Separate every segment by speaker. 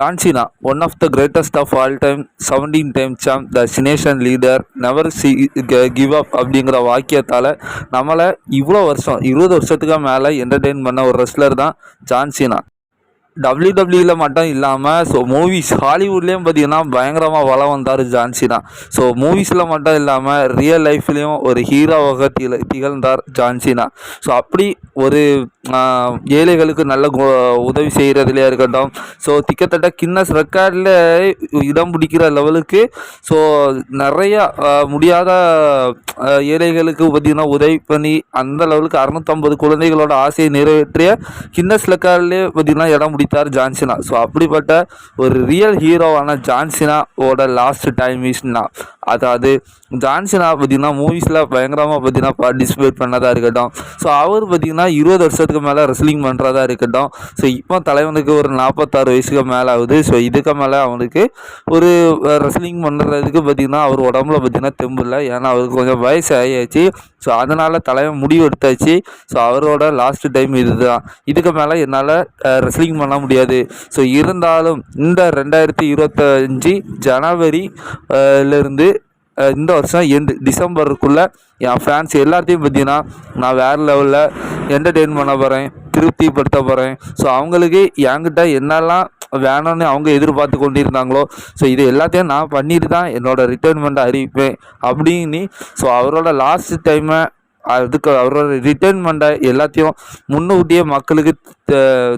Speaker 1: John Cena one of the greatest of all time seventeen time champ Cenation leader never see give up அப்படிங்கிற வாக்கியத்தால் நம்மளை இவ்வளோ வருஷம் இருபது வருஷத்துக்கு மேலே என்டர்டெயின் பண்ண ஒரு ரெஸ்லர் தான் ஜான்சினா டபிள்யூடபிள்யூவில் e மட்டும் இல்லாமல் ஸோ மூவிஸ் ஹாலிவுட்லேயும் பார்த்தீங்கன்னா பயங்கரமாக வளம் வந்தார் ஜான்சினா ஸோ மூவிஸில் மட்டும் இல்லாமல் ரியல் லைஃப்லேயும் ஒரு ஹீரோவாக திக திகழ்ந்தார் ஜான்சினா ஸோ அப்படி ஒரு ஏழைகளுக்கு நல்ல உதவி செய்கிறதுலையாக இருக்கட்டும். ஸோ திக்கத்தட்ட கின்னஸ் ரெக்கார்டில் இடம் பிடிக்கிற லெவலுக்கு ஸோ நிறையா முடியாத ஏழைகளுக்கு பார்த்திங்கன்னா உதவி பண்ணி அந்த லெவலுக்கு அறநூற்றம்பது குழந்தைகளோட ஆசையை நிறைவேற்றிய கின்னஸ் ரெக்கார்ட்லேயே பார்த்திங்கன்னா இடம் முடித்தார் ஜான்சினா. ஸோ அப்படிப்பட்ட ஒரு ரியல் ஹீரோவான ஜான்சினாவோட லாஸ்ட் டைம் இஸ்னா அதாவது ஜான்சினா பார்த்திங்கன்னா மூவிஸில் பயங்கரமாக பார்த்திங்கன்னா பார்ட்டிசிபேட் பண்ணதாக இருக்கட்டும். ஸோ அவர் பார்த்திங்கன்னா இருபது வருஷத்துக்கு மேலே ரெஸ்லிங் பண்ணுறதா இருக்கட்டும். ஸோ இப்போ தலைவனுக்கு ஒரு நாற்பத்தாறு வயசுக்கு மேலே ஆகுது. ஸோ இதுக்கு மேலே அவனுக்கு ஒரு ரெஸ்லிங் பண்ணுறதுக்கு பார்த்திங்கன்னா அவர் உடம்புல பார்த்திங்கன்னா தெம்பு இல்லை. ஏன்னா அவருக்கு கொஞ்சம் வயசு ஆகியாச்சு ஸோ அதனால் தலைவன் முடிவு எடுத்தாச்சு. ஸோ அவரோட லாஸ்ட் டைம் இதுதான். இதுக்கு மேலே என்னால் ரெஸ்லிங் பண்ண முடியாது. ஸோ இருந்தாலும் இந்த ரெண்டாயிரத்தி இருபத்தஞ்சி ஜனவரிலேருந்து இந்த வருஷம் எண்டு டிசம்பருக்குள்ளே என் ஃபேன்ஸ் எல்லாத்தையும் பார்த்தீங்கன்னா நான் வேறு லெவலில் என்டர்டெயின் பண்ண போகிறேன் திருப்திப்படுத்த போகிறேன் ஸோ அவங்களுக்கு என்கிட்ட என்னெல்லாம் வேணும்னு அவங்க எதிர்பார்த்து கொண்டிருந்தாங்களோ ஸோ இது எல்லாத்தையும் நான் பண்ணிட்டு தான் என்னோடய ரிட்டைர்மெண்ட்டை அறிவிப்பேன். அப்படின்னு ஸோ அவரோட லாஸ்ட் டைமை அதுக்கு அவரோட ரிட்டைர்மெண்ட்டை எல்லாத்தையும் முன்னூட்டியே மக்களுக்கு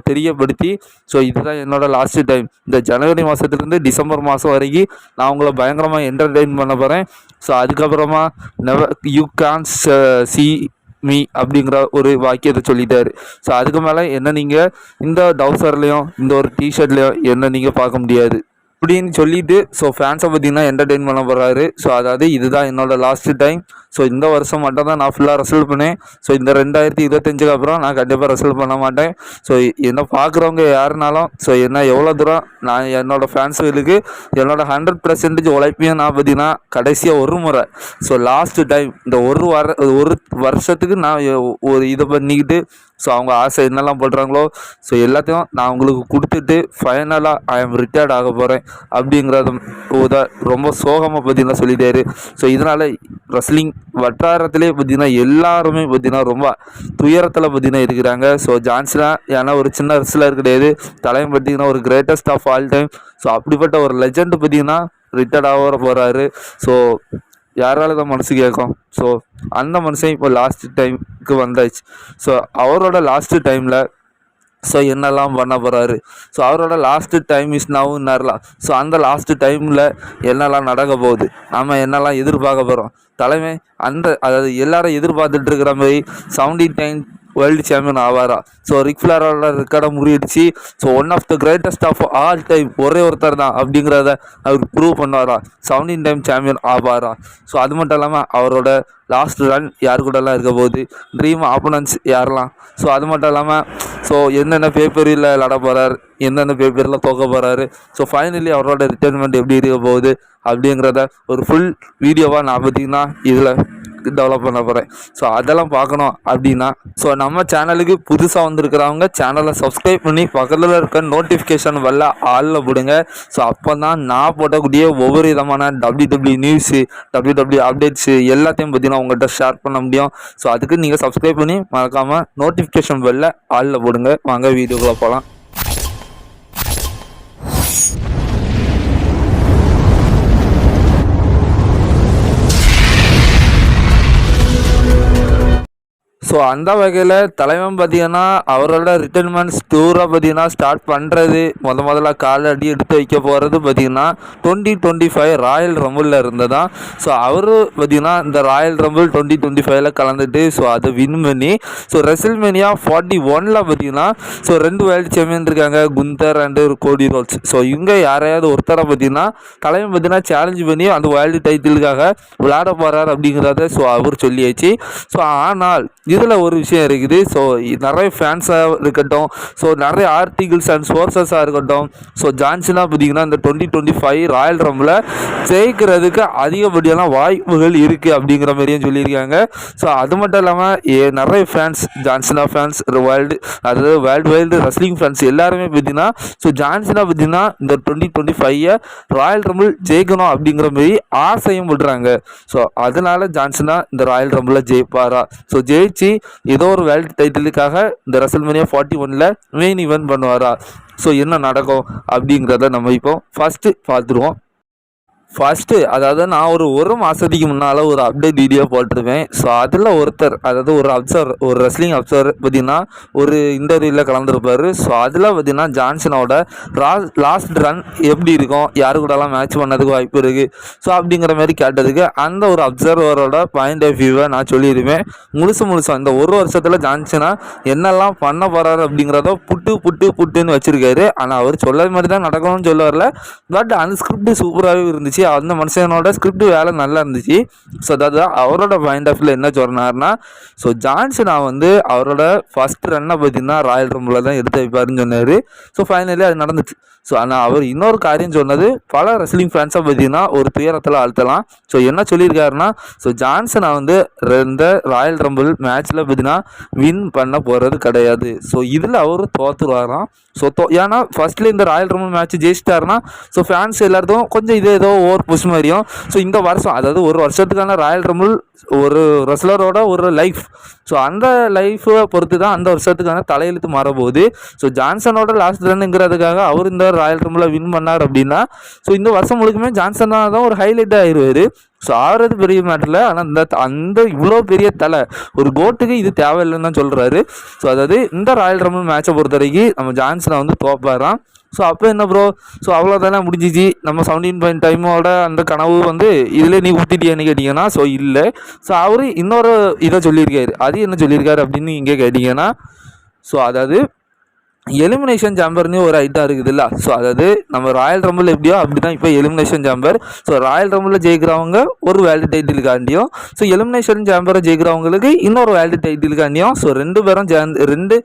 Speaker 1: தெரியப்படுத்தி ஸோ இதுதான் என்னோடய லாஸ்ட்டு டைம் இந்த ஜனவரி மாதத்துலேருந்து டிசம்பர் மாதம் வரைக்கும் நான் உங்களை பயங்கரமாக என்டர்டெயின் பண்ண போகிறேன் ஸோ அதுக்கப்புறமா never you can see me அப்படிங்கிற ஒரு வாக்கியத்தை சொல்லிட்டாரு. ஸோ அதுக்கு மேலே என்ன நீங்கள் இந்த டவுசர்லேயும் இந்த ஒரு டிஷர்ட்லேயும் என்ன நீங்கள் பார்க்க முடியாது. அப்படின்னு சொல்லிட்டு ஸோ ஃபேன்ஸை பார்த்தீங்கன்னா என்டர்டெயின் பண்ண போகிறாரு ஸோ அதாவது இதுதான் என்னோடய லாஸ்ட் டைம் ஸோ இந்த வருஷம் மட்டும் தான் நான் ஃபுல்லாக ரசல் பண்ணேன். ஸோ இந்த ரெண்டாயிரத்தி இருபத்தஞ்சுக்கு அப்புறம் நான் கண்டிப்பாக ரசல் பண்ண மாட்டேன். ஸோ என்னை பார்க்குறவங்க யாருனாலும் ஸோ என்ன எவ்வளோ தூரம் நான் என்னோடய ஃபேன்ஸுகளுக்கு என்னோடய ஹண்ட்ரட் பர்சன்டேஜ் உழைப்பையும் நான் பார்த்தீங்கன்னா கடைசியாக ஒரு முறை. ஸோ லாஸ்ட்டு டைம் இந்த ஒரு வர ஒரு வருஷத்துக்கு நான் ஒரு இதை பண்ணிக்கிட்டு ஸோ அவங்க ஆசை என்னெல்லாம் போடுறாங்களோ ஸோ எல்லாத்தையும் நான் உங்களுக்கு கொடுத்துட்டு ஃபைனலாக ஐ எம் ரிட்டையர்ட் ஆக போகிறேன் அப்படிங்கிறத உத ரொம்ப சோகமாக பார்த்தீங்கன்னா சொல்லிட்டாரு. ஸோ இதனால் ரெஸ்லிங் வட்டாரத்திலே பார்த்தீங்கன்னா எல்லாருமே பார்த்தீங்கன்னா ரொம்ப துயரத்தில் பார்த்தீங்கன்னா இருக்கிறாங்க. ஸோ ஜான்சனா ஏன்னா ஒரு சின்ன ரெஸ்லர் கிடையாது. தலைமை பார்த்தீங்கன்னா ஒரு greatest of all time so அப்படிப்பட்ட ஒரு லெஜண்ட் பார்த்தீங்கன்னா ரிட்டையர்ட் ஆக போகிறாரு ஸோ யாரால தான் மனசு கேட்கும் ஸோ அந்த மனுஷன் இப்போ லாஸ்ட் டைமுக்கு வந்தாச்சு. ஸோ அவரோட லாஸ்ட்டு டைமில் ஸோ என்னெல்லாம் பண்ண போகிறாரு ஸோ அவரோட லாஸ்ட்டு டைம் இஸ் நவும் நேரலாம் ஸோ அந்த லாஸ்ட்டு டைமில் என்னெல்லாம் நடக்க போகுது? நம்ம என்னெல்லாம் எதிர்பார்க்க போகிறோம் தலைமை அந்த அதாவது எல்லாரும் எதிர்பார்த்துட்டு இருக்கிற மாதிரி செவன்டீன் டைம் வேர்ல்டு சாம்பியன் ஆவாரா? ஸோ ரிக்ஃப்ளாரோட ரெக்கார்டை முறியடிச்சு so one of the greatest of all time ஒரே ஒருத்தர் தான் அப்படிங்கிறத அவர் ப்ரூவ் பண்ணுவாரா? செவன்டீன் டைம் சாம்பியன் ஆவாரா? ஸோ அது மட்டும் இல்லாமல் அவரோட லாஸ்ட் ரன் யார் கூடலாம் இருக்க போகுது? ட்ரீம் ஆப்போனன்ஸ் யாரெல்லாம்? ஸோ அது மட்டும் இல்லாமல் ஸோ என்னென்ன பேப்பரில் விளாட போகிறார் எந்தெந்த பேப்பரில் தோக்க போகிறாரு ஸோ ஃபைனலி அவரோட ரிட்டைர்மெண்ட் எப்படி இருக்க போகுது? அப்படிங்கிறத ஒரு ஃபுல் வீடியோவாக நான் பார்த்தீங்கன்னா இதில் டெவலப் பண்ண போகிறேன் ஸோ அதெல்லாம் பார்க்கணும் அப்படின்னா ஸோ நம்ம சேனலுக்கு புதுசாக வந்திருக்கிறவங்க சேனலை சப்ஸ்கிரைப் பண்ணி பக்கத்தில் இருக்க நோட்டிஃபிகேஷன் வரல ஆளில் போடுங்க. ஸோ அப்போ தான் நான் போட்டக்கூடிய ஒவ்வொரு விதமான W W news W W updates எல்லாத்தையும் பார்த்தீங்கன்னா உங்கள்கிட்ட ஷேர் பண்ண முடியும். ஸோ அதுக்கு நீங்கள் சப்ஸ்கிரைப் பண்ணி மறக்காமல் நோட்டிஃபிகேஷன் வரல ஆளில் போடுங்க. வாங்க வீடியோக்குள்ளே போகலாம் ஸோ அந்த வகையில் தலைவன் பார்த்தீங்கன்னா அவரோட ரிட்டைர்மெண்ட்ஸ் டூரை பார்த்தீங்கன்னா ஸ்டார்ட் பண்ணுறது முத முதல்ல கால் அடி எடுத்து வைக்க போகிறது பார்த்தீங்கன்னா டுவெண்ட்டி டுவெண்ட்டி ஃபைவ் ராயல் ரம்பிளில் இருந்ததான் ஸோ அவர் பார்த்தீங்கன்னா இந்த ராயல் ரம்பிள் டுவெண்ட்டி டுவெண்ட்டி ஃபைவ்ல கலந்துட்டு ஸோ அதை வின் பண்ணி ஸோ ரெசில்மேனியா ஃபார்ட்டி ஒனில் பார்த்தீங்கன்னா ஸோ ரெண்டு வேர்ல்டு சாம்பியன் இருக்காங்க Gunther and Cody Rhodes. So இவங்க யாரையாவது ஒருத்தரை பார்த்தீங்கன்னா தலைவன் பார்த்தீங்கன்னா சேலஞ்ச் பண்ணி அந்த வேர்ல்டு டைட்டிலுக்காக விளையாட போகிறார் அப்படிங்கிறத ஸோ அவர் சொல்லியாச்சு. ஸோ ஆனால் இதில் ஒரு விஷயம் இருக்குது. ஸோ நிறைய ஃபேன்ஸாக இருக்கட்டும். ஸோ நிறைய ஆர்டிகிள்ஸ் அண்ட் சோர்சஸாக இருக்கட்டும். ஸோ ஜான்சனாக பார்த்தீங்கன்னா இந்த twenty twenty five royal rumble ஜெயிக்கிறதுக்கு அதிகப்படியான வாய்ப்புகள் இருக்குது அப்படிங்கிற மாதிரியும் சொல்லியிருக்காங்க. ஸோ அது மட்டும் இல்லாமல் நிறைய fans John Cena fans world அதாவது வேர்ல்டு வைல்டு ரெஸ்லிங் ஃபேன்ஸ் எல்லாருமே பார்த்தீங்கன்னா ஸோ ஜான்சனா பார்த்தீங்கன்னா இந்த டுவெண்ட்டி டுவெண்ட்டி ஃபைவை ராயல் ரம்பிள் ஜெயிக்கணும் அப்படிங்கிற மாதிரி ஆசையும் விடுறாங்க ஸோ அதனால ஜான்சனா இந்த ராயல் ரம்பிளில் ஜெயிப்பாரா? ஸோ ஜெயிச்சு ஏதோ ஒரு வேர்ல்டு டைட்டிலுக்காக இந்த ரசல்மேனியா ஃபார்ட்டி ஒனில் மெயின் ஈவெண்ட் பண்ணுவாரா? ஸோ என்ன நடக்கும் அப்படிங்கிறத நம்ம இப்போ ஃபஸ்ட்டு பார்த்துருவோம். ஃபஸ்ட்டு அதாவது நான் ஒரு ஒரு மாதத்துக்கு முன்னால் ஒரு அப்டேட் வீடியோ போட்டிருப்பேன். ஸோ அதில் ஒருத்தர் அதாவது ஒரு அப்சர் ஒரு ரெஸ்லிங் அப்சர் பார்த்திங்கன்னா ஒரு இன்டர்வியூவில் கலந்துருப்பார். ஸோ அதில் பார்த்தீங்கன்னா ஜான்சனோட லாஸ்ட் ரன் எப்படி இருக்கும் யாரு கூடலாம் மேட்ச் பண்ணதுக்கு வாய்ப்பு இருக்குது ஸோ அப்படிங்கிற மாதிரி கேட்டதுக்கு அந்த ஒரு அப்சர்வரோட பாயிண்ட் ஆஃப் வியூவை நான் சொல்லியிருப்பேன். முழுசு முழுசாக இந்த ஒரு வருஷத்தில் ஜான்சனா என்னெல்லாம் பண்ண போகிறாரு அப்படிங்கிறத புட்டு புட்டு புட்டுன்னு வச்சுருக்காரு. ஆனால் அவர் சொல்ல மாதிரி தான் நடக்கணும்னு சொல்ல வரல. பட் அந்த ஸ்கிரிப்ட் சூப்பராகவே இருந்துச்சு. அந்த மனுஷனோட ஸ்கிரிப்ட் வேலை நல்லா இருந்துச்சு. ஸோ அதாவது அவரோட பாயிண்ட் ஆஃப் என்ன சொன்னார்னா ஸோ ஜான்சனா வந்து அவரோட ஃபர்ஸ்ட் ரன்னை பார்த்தீங்கன்னா ராயல் ரம்பில் தான் எடுத்து வைப்பாருன்னு சொன்னார். ஸோ ஃபைனலி அது நடந்துச்சு. ஸோ ஆனால் அவர் இன்னொரு காரியம் சொன்னது பல ரெஸ்லிங் ஃபேன்ஸாக பார்த்தீங்கன்னா ஒரு துயரத்தில் அழுத்தலாம் ஸோ என்ன சொல்லியிருக்காருன்னா ஸோ ஜான்சனை வந்து இந்த ராயல் ரம்பிள் மேட்ச்சில் பார்த்தீங்கன்னா வின் பண்ண போகிறது கிடையாது. ஸோ இதில் அவர் தோற்றுருவாராம் ஸோ தோ ஏன்னா ஃபர்ஸ்ட்ல இந்த ராயல் ரம்பிள் மேட்ச் ஜெயிச்சிட்டாருன்னா ஸோ ஃபேன்ஸ் எல்லாருக்கும் கொஞ்சம் இது ஏதோ ஓவர் புஷ் மாதிரியும் ஸோ இந்த வருஷம் அதாவது ஒரு வருஷத்துக்கான ராயல் ரம்பிள் ஒரு ரெஸ்லரோட ஒரு லைஃப் ஸோ அந்த லைஃப்பை பொறுத்து தான் அந்த வருஷத்துக்கான தலையெழுத்து மாறப்போகுது. ஸோ ஜான்சனோட லாஸ்ட் ரன்னுங்கிறதுக்காக அவர் இந்த ராயல் ரம்பில் வின் பண்ணார் அப்படின்னா ஸோ இந்த வருஷம் முழுக்குமே ஜான்சன் தான் ஒரு ஹைலைட் ஆயிடுவார் ஸோ ஆறுறது பெரிய மேட்டரில் ஆனால் இந்த அந்த இவ்வளோ பெரிய தலை ஒரு கோட்டுக்கு இது தேவையில்லைன்னு தான் சொல்கிறாரு ஸோ அதாவது இந்த ராயல் ரம்பிள் மேட்சை பொறுத்த வரைக்கும் நம்ம ஜான்சனை வந்து தோப்பாரான் ஸோ அப்போ என்ன ப்ரோ ஸோ அவ்வளோதானே முடிஞ்சிச்சு. நம்ம செவன்டீன் பாயிண்ட் டைமோட அந்த கனவு வந்து இதில் நீ ஊற்றிட்டியான்னு கேட்டிங்கன்னா ஸோ இல்லை. ஸோ அவர் இன்னொரு இதை சொல்லியிருக்காரு. அது என்ன சொல்லியிருக்காரு அப்படின்னு இங்கே கேட்டிங்கன்னா ஸோ அதாவது எலிமினேஷன் சாம்பர்னு ஒரு ஐட்டம் இருக்குதுல்ல. ஸோ அதாவது நம்ம ராயல் ரம்பிள் எப்படியோ அப்படி தான் இப்போ எலிமினேஷன் சாம்பர் ஸோ ராயல் ரம்பிளில் ஜெயிக்கிறவங்க ஒரு வேல்டு டைட்டிலுக்காண்டியும் ஸோ எலிமினேஷன் சாம்பரை ஜெயிக்கிறவங்களுக்கு இன்னொரு வேல்டு டைட்டிலுக்காண்டியும் ஸோ ரெண்டு பேரும் சேர்ந்து ரெண்டு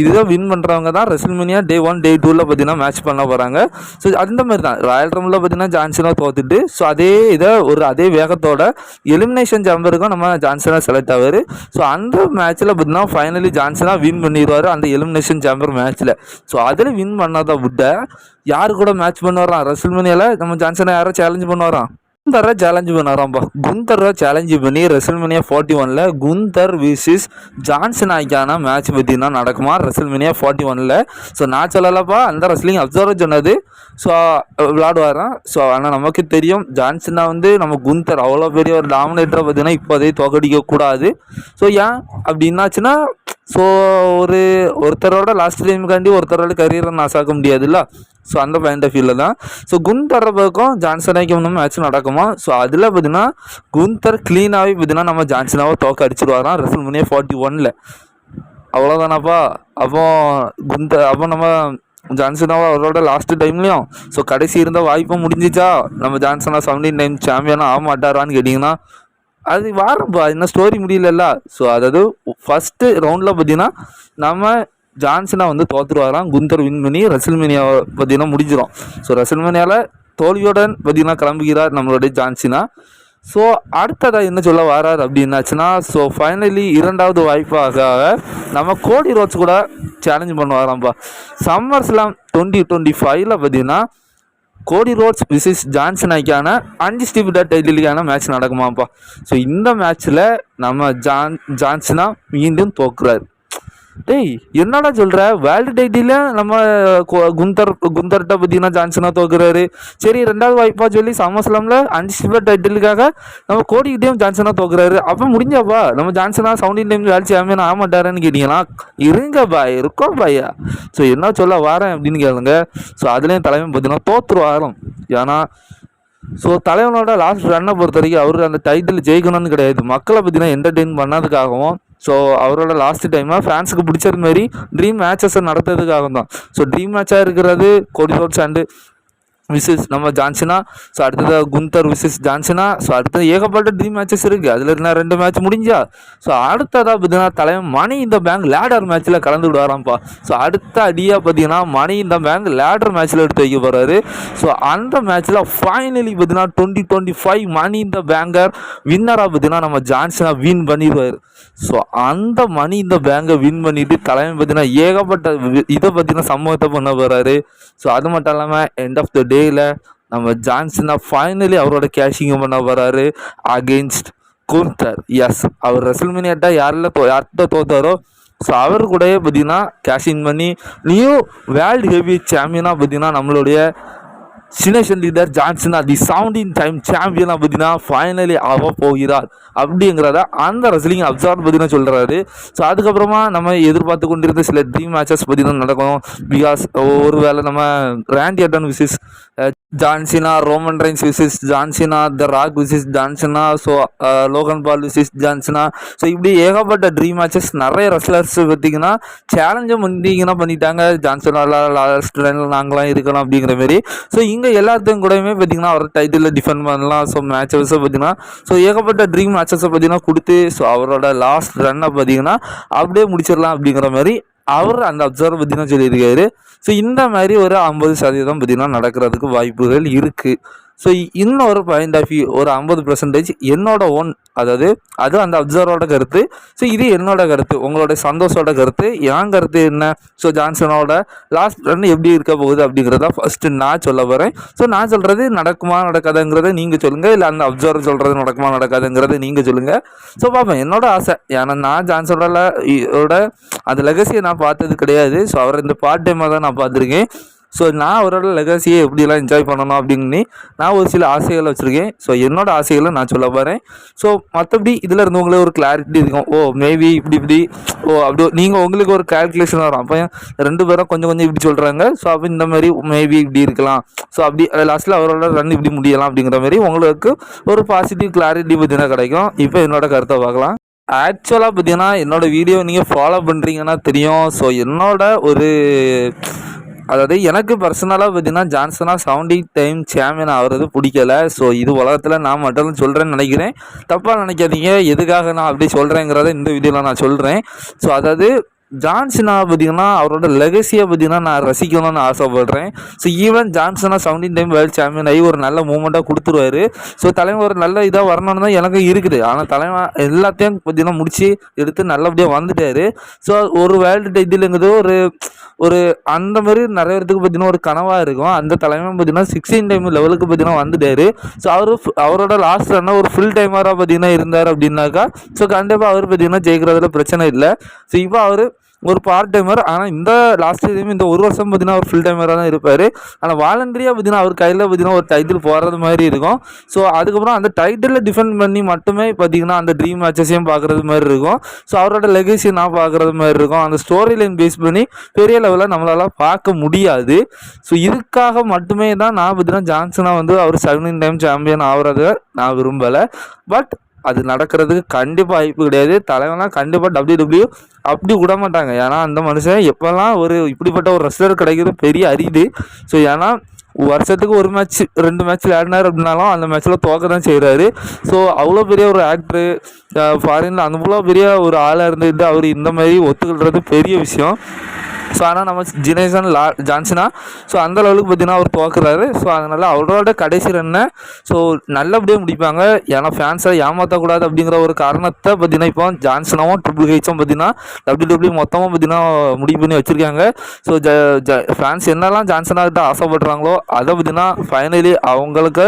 Speaker 1: இதுதான் வின் பண்ணுறவங்க தான் ரெசில்மினியா டே ஒன் டே டூவில் பார்த்தீங்கன்னா மேட்ச் பண்ண போகிறாங்க ஸோ அந்த மாதிரி தான் ராயல் ரம்பிளில் பார்த்தீங்கன்னா ஜான்சனாக தோத்துட்டு ஸோ அதே இதை ஒரு அதே வேகத்தோட எலிமினேஷன் சாம்பருக்கும் நம்ம ஜான்சனாக செலக்ட் ஆவார். ஸோ அந்த மேட்ச்சில் பார்த்தீங்கன்னா ஃபைனலி ஜான்சனாக வின் பண்ணிடுவார் அந்த எலிமினேஷன் சாம்பர் மேட்ச்சில் ஸோ அதில் வின் பண்ணாத விட்ட யார் கூட மேட்ச் பண்ணுவாராம் ரெசல்மேனியாவில் நம்ம ஜான்சனை யாரோ சேலஞ்ச் பண்ணுவாராம் குந்தரை சேலஞ்ச் பண்ணாராம்பா குந்தரை சேலஞ்சு பண்ணி ரெசல்மேனியா ஃபார்ட்டி ஒனில் குந்தர் விசிஸ் ஜான்சன் ஆக்கியான மேட்ச் பார்த்தீங்கன்னா நடக்குமா? ரெசல்மேனியா ஃபார்ட்டி ஒனில் ஸோ நான் சொல்லலப்பா. அந்த ரெஸ்லிங் அப்சர்வர் சொன்னது. ஸோ விளாடுவாராம் ஸோ ஆனால் நமக்கு தெரியும் ஜான்சனா வந்து நம்ம குந்தர் அவ்வளோ பெரிய ஒரு டாமினேட்டரை பார்த்தீங்கன்னா இப்போதே தோக்கடிக்கக்கூடாது ஸோ ஏன்? அப்படி என்னாச்சுன்னா ஸோ ஒரு ஒருத்தரோட லாஸ்ட் டைமுக்காண்டி ஒருத்தரோட கரியரை நாசாக்க முடியாதுல்ல? ஸோ அந்த பாயிண்ட் ஆஃப் வியூவில் தான். ஸோ குந்தர் பக்கம் ஜான்சனாக்கு ஒன்றும் மேட்ச் நடக்குமா? ஸோ அதில் பார்த்தீங்கன்னா குந்தர் க்ளீனாகவே பார்த்தீங்கன்னா நம்ம ஜான்சனாவை தோக்க அடிச்சிருவாராம் ரெசல் முன்னே ஃபார்ட்டி ஒனில் அவ்வளோதானாப்பா அப்போ குந்தர் அப்போ நம்ம ஜான்சனாவா அவரோட லாஸ்ட் டைம்லையும் ஸோ கடைசி இருந்த வாய்ப்பும் முடிஞ்சிச்சா? நம்ம ஜான்சனா செவன்டீன் டைம் சாம்பியனாக ஆக மாட்டாரான்னு கேட்டிங்கன்னா அது வாரப்பா. இன்னும் ஸ்டோரி முடியலல்ல. ஸோ அதாவது ஃபஸ்ட்டு ரவுண்டில் பார்த்தீங்கன்னா நம்ம ஜான்சனா வந்து தோற்றுருவாராம் குந்தர் வின் பண்ணி ரசல்மேனியாவை பார்த்தீங்கன்னா முடிஞ்சிடும் ஸோ ரசல்மேனியாவில் தோல்வியுடன் பார்த்தீங்கன்னா கிளம்புகிறார் நம்மளுடைய ஜான்சினா ஸோ அடுத்ததாக என்ன சொல்ல வரார் அப்படின்னாச்சுன்னா ஸோ ஃபைனலி இரண்டாவது வாய்ப்பாக நம்ம கோடி ரோட்ஸ் கூட சேலஞ்ச் பண்ணுவாராம்பா. சம்மர் ஸ்லாம் டுவெண்ட்டி டுவெண்ட்டி ஃபைவ்ல பார்த்தீங்கன்னா கோடி ரோட்ஸ் விசிஸ் ஜான்சனாக்கான அஞ்சு ஸ்டிபிடா டைட்டிலுக்கான மேட்ச் நடக்குமாப்பா ஸோ இந்த மேட்ச்சில் நம்ம ஜான் ஜான்சனா மீண்டும் தோக்குறாரு. டேய் என்னடா சொல்கிற வேர்ல்டு டைட்டில நம்ம குந்தர் குந்தர்கிட்ட பார்த்தீங்கன்னா ஜான்சனா தோக்குறாரு. சரி ரெண்டாவது வாய்ப்பா சொல்லி சமஸ்லாமில் அஞ்சு டைட்டிலுக்காக நம்ம கோடிக்கிட்டேயும் ஜான்சனா தோக்குறாரு. அப்போ முடிஞ்சாப்பா நம்ம John Cena seventeen time world champion ஆக மாட்டாருன்னு கேட்டிங்கன்னா இருங்கப்பா இருக்கோம் பாயா ஸோ என்ன சொல்ல வரேன் அப்படின்னு கேளுங்க. ஸோ அதுலேயும் தலைமை பார்த்தீங்கன்னா தோத்துருவாரம். ஏன்னா ஸோ தலைவனோட லாஸ்ட் ரன்னை பொறுத்த வரைக்கும் அவர் அந்த டைட்டில் ஜெயிக்கணும்னு கிடையாது. மக்களை பார்த்தீங்கன்னா என்டர்டெயின் பண்ணதுக்காகவும் ஸோ அவரோட லாஸ்ட் டைமாக ஃபேன்ஸுக்கு பிடிச்சது மாதிரி ட்ரீம் மேட்சஸை நடத்துறதுக்காக தான் ஸோ ட்ரீம் மேட்சாக இருக்கிறது கோடி ரோட்ஸ் அண்டு விசஸ் நம்ம ஜான்சனா ஸோ அடுத்தது குந்தர் விசஸ் ஜான்சனா ஸோ அடுத்தது ஏகப்பட்ட ட்ரீம் மேட்சஸ் இருக்குது அதில் இருந்தால் ரெண்டு மேட்ச் முடிஞ்சா? ஸோ அடுத்ததாக பார்த்தீங்கன்னா தலைவன் மணி இந்த பேங்க் லேடர் மேட்ச்சில் கலந்து விடுவாராம்ப்பா. ஸோ அடுத்த அடியாக பார்த்தீங்கன்னா மணி இந்த பேங்க் லேடர் மேட்ச்சில் எடுத்து வைக்க போகிறாரு ஸோ அந்த மேட்ச்சில் ஃபைனலி பார்த்தீங்கன்னா டுவெண்ட்டி டுவெண்ட்டி ஃபைவ் மணி இந்த பேங்கர் வின்னராக பார்த்தீங்கன்னா நம்ம ஜான்சனா வின் பண்ணிடுவார். ஸோ அந்த மணி இந்த பேங்கை வின் பண்ணிட்டு தலைமை பார்த்தீங்கன்னா ஏகப்பட்ட இதை பார்த்தீங்கன்னா சம்பவத்தை பண்ண போகிறாரு ஸோ அது மட்டும் இல்லாமல் எண்ட் ஆஃப் த டே டேயில் நம்ம ஜான்சனா ஃபைனலி அவரோட கேஷிங் பண்ண போகிறாரு அகெயின்ஸ்ட் குர்தர் எஸ் அவர் ரெசல்மினியாட்டா யாரில் தோ யார்கிட்ட தோத்தாரோ ஸோ அவர் கூடயே பார்த்தீங்கன்னா கேஷிங் பண்ணி நியூ வேர்ல்டு ஹெவி சாம்பியனாக பார்த்தீங்கன்னா நம்மளுடைய Cenation leader John Cena the seventeen time சாம்பியனாக பார்த்தீங்கன்னா ஃபைனலி ஆக போகிறார். அப்படிங்கிறத அந்த ரெஸ்லிங் அப்சர்வ் பார்த்தீங்கன்னா சொல்கிறாரு ஸோ அதுக்கப்புறமா நம்ம எதிர்பார்த்து கொண்டிருந்த சில ட்ரீம் மேட்சஸ் பார்த்தீங்கன்னா நடக்கும் பிகாஸ் ஒரு வேளை நம்ம Randy Orton versus John Cena Roman Reigns versus John Cena the Rock versus John Cena so Logan Paul versus John Cena so இப்படி ஏகப்பட்ட ட்ரீம் மேட்சஸ் நிறைய ரெஸ்லர்ஸ் பார்த்தீங்கன்னா சேலஞ்சும் பண்ணிங்கன்னா பண்ணிட்டாங்க. ஜான்சனால லாஸ்ட் ரனில் நாங்களாம் இருக்கணும் அப்படிங்கிற மாதிரி ஸோ இங்கே எல்லாத்தையும் கூடயுமே பார்த்தீங்கன்னா அவர் டைட்டிலில் டிஃபெண்ட் பண்ணலாம். ஸோ மேட்சஸை பார்த்தீங்கன்னா ஸோ ஏகப்பட்ட ட்ரீம் மேட்சஸை பார்த்தீங்கன்னா கொடுத்து ஸோ அவரோட லாஸ்ட் ரன்னை பார்த்தீங்கன்னா அப்படியே முடிச்சிடலாம் அப்படிங்கிற மாதிரி அவர் அந்த அப்சர்வ் பார்த்தீங்கன்னா சொல்லியிருக்காரு. ஸோ இந்த மாதிரி ஒரு ஐம்பது சதவீதம் பார்த்தீங்கன்னா நடக்கிறதுக்கு வாய்ப்புகள் இருக்குது ஸோ இன்னொரு பாயிண்ட் ஆஃப் வியூ ஒரு ஐம்பது பர்சன்டேஜ் என்னோட ஓன் அதாவது அது அந்த அப்சர்வோட கருத்து. ஸோ இது என்னோட கருத்து உங்களோட சந்தோஷோட கருத்து. என் கருத்து என்ன? ஸோ ஜான்சனோட லாஸ்ட் ரன் எப்படி இருக்க போகுது அப்படிங்கிறத ஃபஸ்ட்டு நான் சொல்ல போகிறேன் ஸோ நான் சொல்கிறது நடக்குமா நடக்காதுங்கிறத நீங்கள் சொல்லுங்கள் இல்லை அந்த அப்சர்வர் சொல்கிறது நடக்குமா நடக்காதுங்கிறத நீங்கள் சொல்லுங்கள் ஸோ பார்ப்பேன் என்னோட ஆசை ஏன்னா நான் ஜான்சனோட அந்த லெகசியை நான் பார்த்தது கிடையாது. ஸோ அவர் இந்த பார்ட் டைமாக தான் நான் பார்த்துருக்கேன். ஸோ நான் அவரோட லெகசியை எப்படிலாம் என்ஜாய் பண்ணணும் அப்படின்னு நான் ஒரு சில ஆசைகளை வச்சுருக்கேன். ஸோ என்னோடய ஆசைகளை நான் சொல்ல போகிறேன் ஸோ மற்றபடி இதில் இருந்தவங்களே ஒரு கிளாரிட்டி இருக்கும். ஓ மேபி இப்படி இப்படி. ஓ அப்படி நீங்கள் உங்களுக்கு ஒரு கால்குலேஷன் வரும். அப்போ ரெண்டு பேரும் கொஞ்சம் கொஞ்சம் இப்படி சொல்கிறாங்க ஸோ அப்போ இந்த மாதிரி மேபி இப்படி இருக்கலாம். ஸோ அப்படி லாஸ்ட்டில் அவரோட ரன் இப்படி முடியலாம் அப்படிங்கிற மாதிரி உங்களுக்கு ஒரு பாசிட்டிவ் கிளாரிட்டி பார்த்தீங்கன்னா கிடைக்கும். இப்போ என்னோட கருத்தை பார்க்கலாம். ஆக்சுவலாக பார்த்தீங்கன்னா என்னோட வீடியோ நீங்கள் ஃபாலோ பண்ணுறீங்கன்னா தெரியும். ஸோ என்னோட ஒரு அதாவது எனக்கு பர்சனலாக பார்த்தீங்கன்னா ஜான்சனா சவுண்டிங் டைம் சாம்பியன் ஆகிறது பிடிக்கல. ஸோ இது உலகத்தில் நான் மட்டும் சொல்கிறேன்னு நினைக்கிறேன். தப்பாக நினைக்காதீங்க. எதுக்காக நான் அப்படி சொல்கிறேங்கிறத இந்த வீடியோவில் நான் சொல்கிறேன் ஸோ அதாவது ஜான்சனா பார்த்தீங்கன்னா அவரோட லெகசியை பார்த்தீங்கன்னா நான் ரசிக்கணும்னு ஆசைப்படுறேன். So even John Cena seventeen time world champion ஆகி ஒரு நல்ல மூமெண்ட்டாக கொடுத்துருவாரு. ஸோ தலைவன் ஒரு நல்ல இதாக வரணும்னு தான் எனக்கு இருக்குது. ஆனால் தலைவன் எல்லாத்தையும் பார்த்தீங்கன்னா முடிச்சு எடுத்து நல்லபடியாக வந்துட்டாரு. ஸோ ஒரு வேர்ல்டு டைட்டிலுங்கிறது ஒரு ஒரு அந்த மாதிரி நிறைய பேருக்கு பார்த்தீங்கன்னா ஒரு கனவாக இருக்கும். அந்த தலைமை பார்த்தீங்கன்னா சிக்ஸ்டீன் டைம் லெவலுக்கு பார்த்தீங்கன்னா வந்துட்டாரு. ஸோ அவர் அவரோட லாஸ்ட் ரன்னா ஒரு ஃபுல் டைமராக பார்த்தீங்கன்னா இருந்தார் அப்படின்னாக்கா ஸோ கண்டிப்பாக அவர் பார்த்தீங்கன்னா ஜெயிக்கிறதுல பிரச்சனை இல்லை. ஸோ இப்போ அவர் ஒரு பார்ட் டைமர் ஆனால் இந்த லாஸ்ட் டைம் இந்த ஒரு வருஷம் பார்த்தீங்கன்னா அவர் ஃபுல் டைமராக தான் இருப்பார். ஆனால் வாலண்டரியாக பார்த்தீங்கன்னா அவர் கையில் பார்த்தீங்கன்னா ஒரு டைட்டில் போகிறது மாதிரி இருக்கும். ஸோ அதுக்கப்புறம் அந்த டைட்டிலில் டிஃபெண்ட் பண்ணி மட்டுமே பார்த்தீங்கன்னா அந்த ட்ரீம் மேட்சஸையும் பார்க்குறது மாதிரி இருக்கும். ஸோ அவரோட லெகசியை நான் பார்க்குறது மாதிரி இருக்கும். அந்த ஸ்டோரி லைன் பேஸ் பண்ணி பெரிய லெவலில் நம்மளால் பார்க்க முடியாது. ஸோ இதுக்காக மட்டுமே தான் நான் பார்த்தீங்கன்னா ஜான்சனாக வந்து அவர் செவன்டீன் டைம் சாம்பியன் ஆகிறத நான் விரும்பலை. பட் அது நடக்கிறதுக்கு கண்டிப்பாக வாய்ப்பு கிடையாது. தலைவன்லாம் கண்டிப்பாக டபிள்யூ டபிள்யூ அப்படி விட மாட்டாங்க. ஏன்னா அந்த மனுஷன் எப்போல்லாம் ஒரு இப்படிப்பட்ட ஒரு ரெஸ்லர் கிடைக்கிறது பெரிய அரியுது ஸோ ஏன்னா வருஷத்துக்கு ஒரு மேட்ச் ரெண்டு மேட்ச் விளையாடினார் அப்படின்னாலும் அந்த மேட்ச்சில் தோக்க தான் செய்கிறாரு ஸோ அவ்வளோ பெரிய ஒரு ஆக்டரு ஃபாரினில் அந்த அவ்வளோ பெரிய ஒரு ஆளாக இருந்துட்டு அவர் இந்த மாதிரி ஒத்துக்கிடுறது பெரிய விஷயம். ஸோ ஆனால் நம்ம ஜினேசன் லா ஜான்சனா ஸோ அந்த லெவலுக்கு பார்த்தீங்கன்னா அவர் தோக்குறாரு ஸோ அதனால் அவரோட கடைசி ரன்னை ஸோ நல்லபடியாக முடிப்பாங்க. ஏன்னா ஃபேன்ஸை ஏமாற்றக்கூடாது அப்படிங்கிற ஒரு காரணத்தை பார்த்தீங்கன்னா இப்போ ஜான்சனாவும் ட்ரிபிள் ஹெச்சும் பார்த்தீங்கன்னா டபிள்யூ டபிள்யூ மொத்தமாக பார்த்தீங்கன்னா முடிவு பண்ணி வச்சுருக்காங்க. ஸோ ஜ ஜ ஃபேன்ஸ் என்னெல்லாம் ஜான்சனாகிட்ட ஆசைப்படுறாங்களோ அதை பார்த்தீங்கன்னா ஃபைனலி அவங்களுக்கு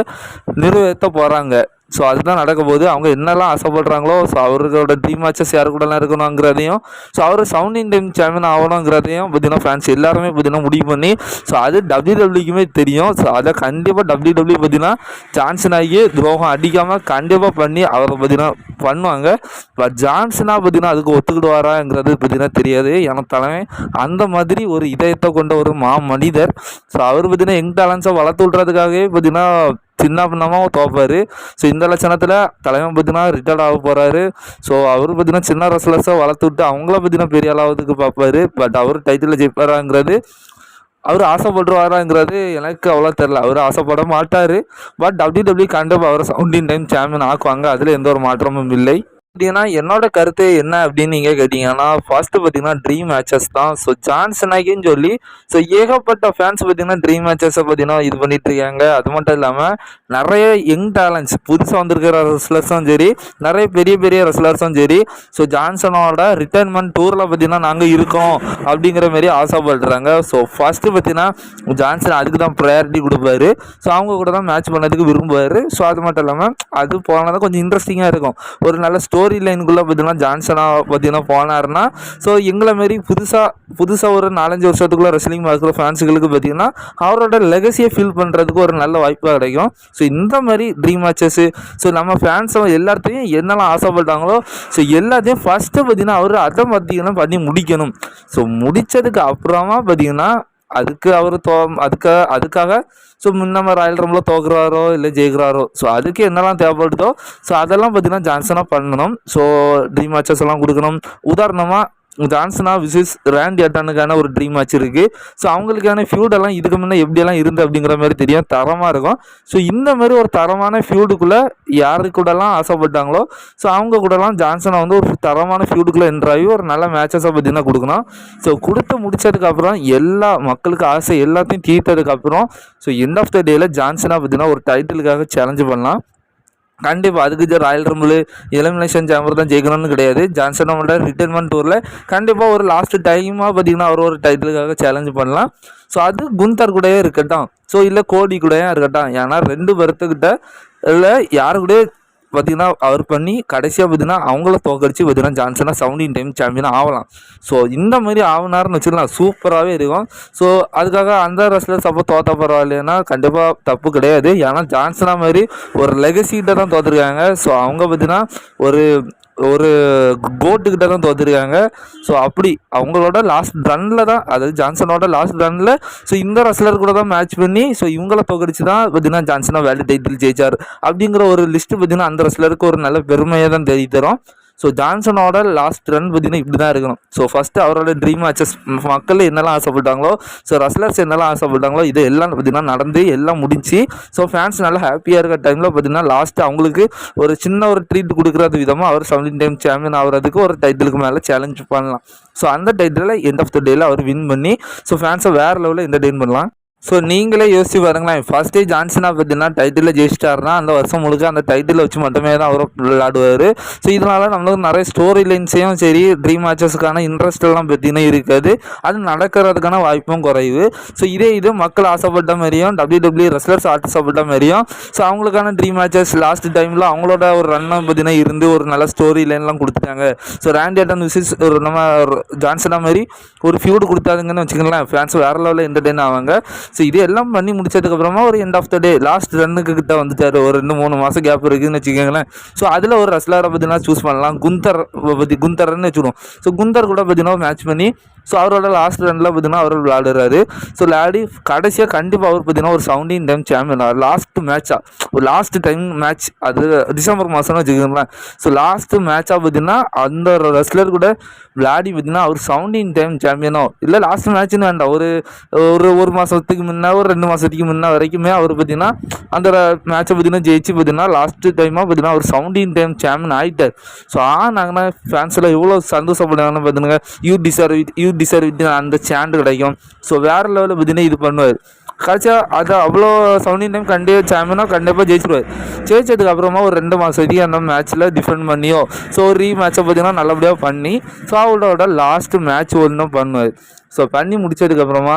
Speaker 1: நிறுவத்த போகிறாங்க ஸோ அதுதான் நடக்க போகுது அவங்க என்னெல்லாம் ஆசைப்படுறாங்களோ ஸோ அவர்களோட ட்ரீம் மேட்சஸ் யாரு கூடலாம் இருக்கணுங்கிறதையும் ஸோ அவர் சவுண்டிங் டைம் சாம்பியன் ஆகணுங்கிறதையும் பார்த்தீங்கன்னா ஃபேன்ஸ் எல்லாருமே பார்த்தீங்கன்னா முடிவு பண்ணி ஸோ அது டபிள்யூ டபிள்யூக்குமே தெரியும். ஸோ அதை கண்டிப்பாக டபிள்யூ டபிள்யூ பார்த்தீங்கன்னா ஜான்சன் ஆகி துரோகம் அடிக்காமல் கண்டிப்பாக பண்ணி அவரை பார்த்தீங்கன்னா பண்ணுவாங்க. பட் ஜான்சனாக பார்த்தீங்கன்னா அதுக்கு ஒத்துக்கிடுவாராங்கிறது பார்த்தீங்கன்னா தெரியாது. எனக்கு தலைமை அந்த மாதிரி ஒரு இதயத்தை கொண்ட ஒரு மா மனிதர் ஸோ அவர் பார்த்தீங்கன்னா யங் டேலண்ட்ஸை வளர்த்து விட்றதுக்காகவே பார்த்தீங்கன்னா சின்ன பின்னமாக தோப்பார். ஸோ இந்த லட்சணத்தில் தலைமை பார்த்தீங்கன்னா ரிட்டையர்ட் ஆக போகிறாரு ஸோ அவர் பார்த்தீங்கன்னா சின்ன ரெஸ்லர்ஸை வளர்த்து விட்டு அவங்கள பார்த்தீங்கன்னா பெரிய அளவுக்கு பார்ப்பாரு பட் அவர் டைட்டிலில் ஜெயிப்பாராங்கிறது அவர் ஆசைப்படுவாராங்கிறது எனக்கு அவ்வளோ தெரில அவர் ஆசைப்பட மாட்டார். பட் டபிள்யூ டபிள்யூ கண்டிப்பாக அவரை சவுண்டின் டைம் சாம்பியன் ஆக்குவாங்க. அதில் எந்த ஒரு மாற்றமும் இல்லை. பார்த்தீங்கன்னா என்னோட கருத்து என்ன அப்படின்னு நீங்கள் கேட்டிங்கன்னா ஃபர்ஸ்ட்டு பார்த்தீங்கன்னா ட்ரீம் மேட்சஸ் தான். ஸோ ஜான்சனாகின்னு சொல்லி ஸோ ஏகப்பட்ட ஃபேன்ஸ் பார்த்தீங்கன்னா ட்ரீம் மேட்சஸை பார்த்தீங்கன்னா இது பண்ணிட்டு இருக்காங்க. அது மட்டும் இல்லாமல் நிறைய யங் டேலண்ட்ஸ் புதுசாக வந்திருக்கிற ரெஸ்லர்ஸும் சரி நிறைய பெரிய பெரிய ரெஸ்லர்ஸும் சரி ஸோ ஜான்சனோட ரிட்டைர்மெண்ட் டூரில் பார்த்தீங்கன்னா நாங்கள் இருக்கோம் அப்படிங்கிற மாரி ஆசைப்படுறாங்க. ஸோ ஃபஸ்ட்டு பார்த்தீங்கன்னா ஜான்சன் அதுக்கு தான் ப்ரையாரிட்டி கொடுப்பாரு. ஸோ அவங்க கூட தான் மேட்ச் பண்ணதுக்கு விரும்புவார். ஸோ அது மட்டும் இல்லாமல் அது போனால் தான் கொஞ்சம் இன்ட்ரெஸ்டிங்காக இருக்கும். ஒரு நல்ல ஸ்டோரி லைனுக்குள்ளே பார்த்தீங்கன்னா ஜான்சனாக பார்த்தீங்கன்னா போனாருன்னா ஸோ எங்களை மாரி புதுசாக புதுசாக ஒரு நாலஞ்சு வருஷத்துக்குள்ளே ரெஸ்லிங் பார்க்குற ஃபேன்ஸுகளுக்கு பார்த்தீங்கன்னா அவரோட லெகசியை ஃபீல் பண்ணுறதுக்கு ஒரு நல்ல வாய்ப்பாக கிடைக்கும். ஸோ இந்த மாதிரி ட்ரீம் மேட்சஸ்ஸு ஸோ நம்ம ஃபேன்ஸை எல்லாத்தையும் என்னெல்லாம் ஆசைப்பட்டாங்களோ ஸோ எல்லாத்தையும் ஃபஸ்ட்டு பார்த்தீங்கன்னா அவர் அதை பார்த்தீங்கன்னா பண்ணி முடிக்கணும். ஸோ முடித்ததுக்கு அப்புறமா பார்த்தீங்கன்னா அதுக்கு அவர் தோ அதுக்காக அதுக்காக ஸோ நம்ம ராயல் ரம்பில் தோக்குறாரோ இல்லை ஜெயிக்கிறாரோ ஸோ அதுக்கு என்னெல்லாம் தேவைப்படுதோ ஸோ அதெல்லாம் பார்த்தீங்கன்னா ஜான்சனாக பண்ணணும். ஸோ ட்ரீம் மேட்சஸ் எல்லாம் கொடுக்கணும். உதாரணமாக ஜான்சனா விசிஸ் ரேண்டி அட்டானுக்கான ஒரு ட்ரீம் மேட்ச் இருக்குது ஸோ அவங்களுக்கான ஃபியூடெல்லாம் இதுக்கு முன்னே எப்படியெல்லாம் இருந்து அப்படிங்கிற மாதிரி தெரியும். தரமாக இருக்கும். ஸோ இந்த மாதிரி ஒரு தரமான ஃபியூடுக்குள்ளே யாரு கூடலாம் ஆசைப்பட்டாங்களோ ஸோ அவங்க கூடலாம் ஜான்சனை வந்து ஒரு தரமான ஃபியூடுக்குள்ளே என்ட்ராகி ஒரு நல்ல மேட்சஸை பார்த்தீங்கன்னா கொடுக்கணும். ஸோ கொடுத்து முடிச்சதுக்கப்புறம் எல்லா மக்களுக்கு ஆசை எல்லாத்தையும் தீர்த்ததுக்கப்புறம் ஸோ எண்ட் ஆஃப் த டேயில் ஜான்சனாக பார்த்தீங்கன்னா ஒரு டைட்டிலுக்காக சேலஞ்சு பண்ணலாம். கண்டிப்பாக அதுக்கு ராயல் ரம்பிள் எலிமினேஷன் சேம்பர் தான் ஜெயிக்கணும்னு கிடையாது. ஜான்சன் ஜான்சனோட ரிட்டைர்மெண்ட் டூரில் கண்டிப்பாக ஒரு லாஸ்ட் டைமாக பார்த்தீங்கன்னா அவர் ஒரு டைட்டிலுக்காக சேலஞ்ச் பண்ணலாம். ஸோ அது குந்தர் கூடயே இருக்கட்டும். ஸோ இல்லை கோடி கூடயே இருக்கட்டும். ஏன்னா ரெண்டு பேர்த்துக்கிட்ட இல்லை யாரு கூட பார்த்தீங்கன்னா அவர் பண்ணி கடைசியாக பார்த்தீங்கன்னா அவங்கள தோக்கடிச்சு பார்த்தீங்கன்னா ஜான்சனாக செவன்டீன் டைம் சாம்பியனாக ஆகலாம். ஸோ இந்த மாதிரி ஆகினாருன்னு வச்சுக்கலாம் சூப்பராகவே இருக்கும். ஸோ அதுக்காக அந்த ரெஸ்லர்ஸ் அப்போ தோத்த பரவாயில்லைன்னா கண்டிப்பாக தப்பு கிடையாது. ஏன்னா ஜான்சனா மாதிரி ஒரு லெகசிட்ட தான் தோற்றுருக்காங்க ஸோ அவங்க பார்த்தீங்கன்னா ஒரு ஒரு கோட்டுக்கிட்ட தான் தோத்துருக்காங்க. ஸோ அப்படி அவங்களோட லாஸ்ட் ரன்னில் தான் அதாவது ஜான்சனோட லாஸ்ட் ரன்னில் ஸோ இந்த ரெஸ்லர் கூட தான் மேட்ச் பண்ணி ஸோ இவங்கள தோக்கடிச்சு தான் பார்த்தீங்கன்னா ஜான்சனாக வேர்ல்டு டைட்டில் ஜெயிச்சார். அப்படிங்கிற ஒரு லிஸ்ட்டு பார்த்தீங்கன்னா அந்த ரெஸ்லருக்கு ஒரு நல்ல பெருமையாக தான் தெரிய தரும். ஸோ ஜான்சனோட லாஸ்ட் ரன் பார்த்தீங்கன்னா இப்படி தான் இருக்கணும். ஸோ ஃபஸ்ட்டு அவரோட ட்ரீம் மேட்சஸ் மக்கள் என்னெல்லாம் ஆசைப்பட்டாங்களோ ஸோ ரஸ்லர்ஸ் என்னெல்லாம் ஆசைப்பட்டாங்களோ இது எல்லாம் பார்த்தீங்கன்னா நடந்து எல்லாம் முடிஞ்சு ஸோ ஃபேன்ஸ் நல்லா ஹாப்பியாக இருக்கிற டைமில் பார்த்தீங்கன்னா லாஸ்ட்டு அவங்களுக்கு ஒரு சின்ன ஒரு ட்ரீட் கொடுக்குறது விதமாக அவர் செவன்டீன் டைம் சாம்பியன் ஆகிறதுக்கு ஒரு டைட்டிலுக்கு மேலே சேலஞ்ச் பண்ணலாம். ஸோ அந்த டைட்டிலில் எண்ட் ஆஃப் த டேயில் அவர் வின் பண்ணி ஸோ ஃபேன்ஸை வேறு லெவலில் என்டர்டெயின் பண்ணலாம். ஸோ நீங்களே யோசிச்சு பாருங்களேன். ஃபர்ஸ்டே ஜான்சனா பார்த்தீங்கன்னா டைட்டிலில் ஜெயிச்சிட்டாருனா அந்த வருஷம் முழுக்க அந்த டைட்டில் வச்சு மட்டுமே தான் அவர் விளையாடுவார். ஸோ இதனால் நம்மளுக்கு நிறைய ஸ்டோரி லைன்ஸையும் சரி ட்ரீம் மேட்சஸ்க்கான இன்ட்ரெஸ்ட் எல்லாம் பார்த்தீங்கன்னா இருக்காது. அது நடக்கிறதுக்கான வாய்ப்பும் குறைவு. ஸோ இதே இது மக்கள் ஆசைப்பட்ட மாதிரியும் டபிள்யூ டபிள்யூ ரெஸ்லர்ஸ் ஆசைப்பட்ட மாதிரியும் ஸோ அவங்களுக்கான ட்ரீம் மேட்சஸ் லாஸ்ட் டைமில் அவங்களோட ஒரு ரன்னை பார்த்தீங்கன்னா இருந்து ஒரு நல்ல ஸ்டோரி லைன்லாம் கொடுத்துட்டாங்க. ஸோ ரேண்டி அட்டன் விசிஸ் ஒரு நம்ம ஜான்சனா மாதிரி ஒரு ஃபியூடு கொடுத்தாதுங்கன்னு வச்சுக்கோங்களேன். ஃபேன்ஸ் வேறு லெவலில் என்டர்டெயின் ஆவாங்க. ஸோ இது எல்லாம் பண்ணி முடிச்சதுக்கப்புறமா ஒரு end of the day last ரன்னுக்கு கிட்ட வந்துட்டார். ஒரு ரெண்டு மூணு மாதம் கேப் இருக்குதுன்னு வச்சுக்கோங்களேன். ஸோ அதில் ஒரு ரஸ்லாரை பற்றினா சூஸ் பண்ணலாம். குந்தர் பற்றி குந்தர்னு வச்சுருவோம் ஸோ குந்தர் கூட பார்த்தீங்கன்னா மேட்ச் பண்ணி ஸோ அவரோட லாஸ்ட் ரனில் பார்த்தீங்கன்னா அவர் விளையாடுறாரு. ஸோ விளையாடி கடைசியாக கண்டிப்பாக அவர் பார்த்தீங்கன்னா ஒரு செவன்டீன் டைம் சாம்பியன் லாஸ்ட் மேட்சாக ஒரு லாஸ்ட் டைம் மேட்ச் அது டிசம்பர் மாதம்னு வச்சுக்கோங்களேன். ஸோ லாஸ்ட் மேட்சாக பார்த்தீங்கன்னா அந்த ரெஸ்லர் கூட விளையாடி பார்த்தீங்கன்னா அவர் செவன்டீன் டைம் சாம்பியனோ இல்லை லாஸ்ட் மேட்ச்னு வேண்டாம். ஒரு ஒரு ஒரு மாதத்துக்கு முன்னே ஒரு ரெண்டு மாதத்துக்கு முன்னே வரைக்குமே அவர் பார்த்தீங்கன்னா அந்த மேட்சை பார்த்தீங்கன்னா ஜெயிச்சு பார்த்தீங்கன்னா லாஸ்ட் டைமாக பார்த்தீங்கன்னா அவர் செவன்டீன் டைம் சாம்பியன் ஆகிட்டார் ஸோ ஆ நாங்கள் ஃபேன்ஸில் எவ்வளோ சந்தோஷப்படுறாங்கன்னு பார்த்தீங்கன்னா you deserve you you deserve அந்த சாண்ட் கிடைக்கும். ஸோ வேறு லெவலில் பார்த்தீங்கன்னா இது பண்ணுவார். கடைசியாக அது அவ்வளோ செவன்டீன் டைம் கண்டிப்பாக சாம்பியனாக கண்டிப்பாக ஜெயிச்சிருவார். ஜெயிச்சதுக்கு அப்புறமா ஒரு ரெண்டு மாதத்துக்கு அந்த மேட்ச்சில் டிஃபெண்ட் பண்ணியோ ஸோ ரீ மேட்சை பார்த்தீங்கன்னா நல்லபடியாக பண்ணி ஸோ அவரோட லாஸ்ட் மேட்ச் ஒன்றும் பண்ணுவார். ஸோ பண்ணி முடிச்சதுக்கப்புறமா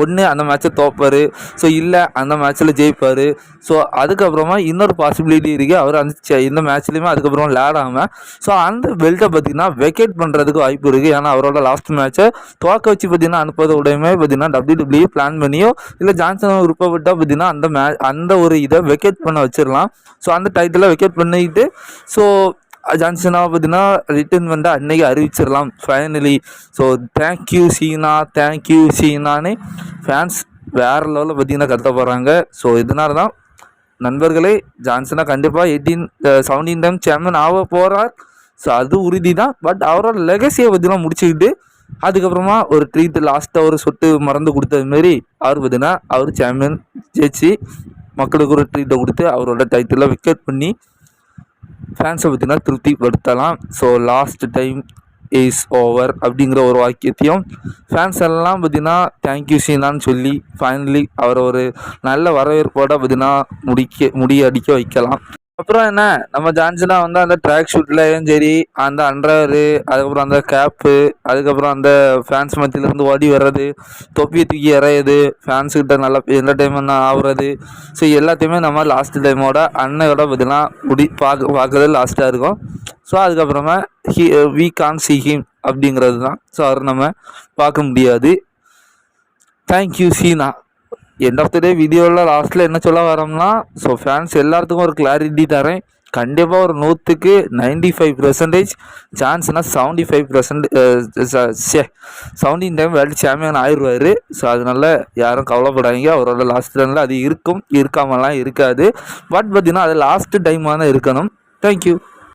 Speaker 1: ஒன்று அந்த மேட்ச்சை தோப்பார். ஸோ இல்லை அந்த மேட்ச்சில் ஜெயிப்பார். ஸோ அதுக்கப்புறமா இன்னொரு பாசிபிலிட்டி இருக்குது அவர் அந்த இந்த மேட்ச்லேயுமே அதுக்கப்புறம் விளையாடாமல் ஸோ அந்த பெல்ட்டை பார்த்தீங்கன்னா வெக்கேட் பண்ணுறதுக்கு வாய்ப்பு இருக்குது ஏன்னா அவரோட லாஸ்ட் மேட்ச்சை தோக்க வச்சு பார்த்தீங்கன்னா அனுப்புறத உடையுமே பார்த்தீங்கன்னா டபிள்யூடபிள்யூ பிளான் பண்ணியோ இல்லை ஜான்சன் விருப்பப்பட்டால் பார்த்தீங்கன்னா அந்த மே அந்த ஒரு இதை வெக்கேட் பண்ண வச்சிடலாம் ஸோ அந்த டைட்டில் வெக்கேட் பண்ணிக்கிட்டு ஸோ ஜான்சனாக பார்த்தீங்கன்னா ரிட்டர்ன் வந்து அன்னைக்கு அறிவிச்சிடலாம் finally so thank you Cena. Thank you சீனான்னு fans வேறு லெவலில் பார்த்தீங்கன்னா கத்த போகிறாங்க ஸோ இதனால தான் நண்பர்களே ஜான்சனாக கண்டிப்பாக எயிட்டீன் செவன்டீன் டைம் சாம்பியன் ஆக போகிறார் ஸோ அது உறுதி தான் பட் அவரோட லெகசியை பார்த்தீங்கன்னா முடிச்சுக்கிட்டு அதுக்கப்புறமா ஒரு ட்ரீட் லாஸ்ட்டாக ஒரு சொட்டு மறந்து கொடுத்தது மாரி அவர் பார்த்தீங்கன்னா அவர் சாம்பியன் ஜெயிச்சு மக்களுக்கு ஒரு ட்ரீட்டை கொடுத்து அவரோட டைட்டில் விக்கெட் பண்ணி ஃபேன்ஸை பார்த்திங்கன்னா திருப்திப்படுத்தலாம். So last time is over அப்படிங்கிற ஒரு வாக்கியத்தையும் ஃபேன்ஸ் எல்லாம் பார்த்தீங்கன்னா தேங்க்யூ சீனான்னு சொல்லி ஃபைனலி அவரை ஒரு நல்ல வரவேற்போட பார்த்தீங்கன்னா முடிக்க முடிய அடிக்க வைக்கலாம். அப்புறம் என்ன? நம்ம ஜான்சனா வந்து அந்த ட்ராக் ஷூட்லையும் சரி அந்த அண்டர்வேரு அதுக்கப்புறம் அந்த கேப்பு அதுக்கப்புறம் அந்த ஃபேன்ஸ் மத்தியிலேருந்து ஓடி வர்றது தொப்பியை தூக்கி எறையுது ஃபேன்ஸ்கிட்ட நல்லா என்டர்டைன்மெண்ட் ஆகுறது ஸோ எல்லாத்தையுமே நம்ம லாஸ்ட் டைமோட அன்னையோட பற்றிலாம் முடி பார்க்க பார்க்கறது லாஸ்ட்டாக இருக்கும். ஸோ அதுக்கப்புறமா he we can see him அப்படிங்கிறது தான் ஸோ அவர் நம்ம பார்க்க முடியாது. Thank you Cena end of the day வீடியோவில் லாஸ்ட்டில் என்ன சொல்ல வரோம்னா ஸோ ஃபேன்ஸ் எல்லாத்துக்கும் ஒரு கிளாரிட்டி தரேன். கண்டிப்பாக ஒரு நூற்றுக்கு ninety five percentage சான்ஸ்னால் seventy five percent say seventeen time world champion ஆயிடுவார். ஸோ அதனால யாரும் கவலைப்படாதீங்க. அவரோட லாஸ்ட் ரனில் அது இருக்கும் இருக்காமலாம் இருக்காது. பட் பார்த்திங்கன்னா அது லாஸ்ட்டு டைமாக தான் இருக்கணும். தேங்க்யூ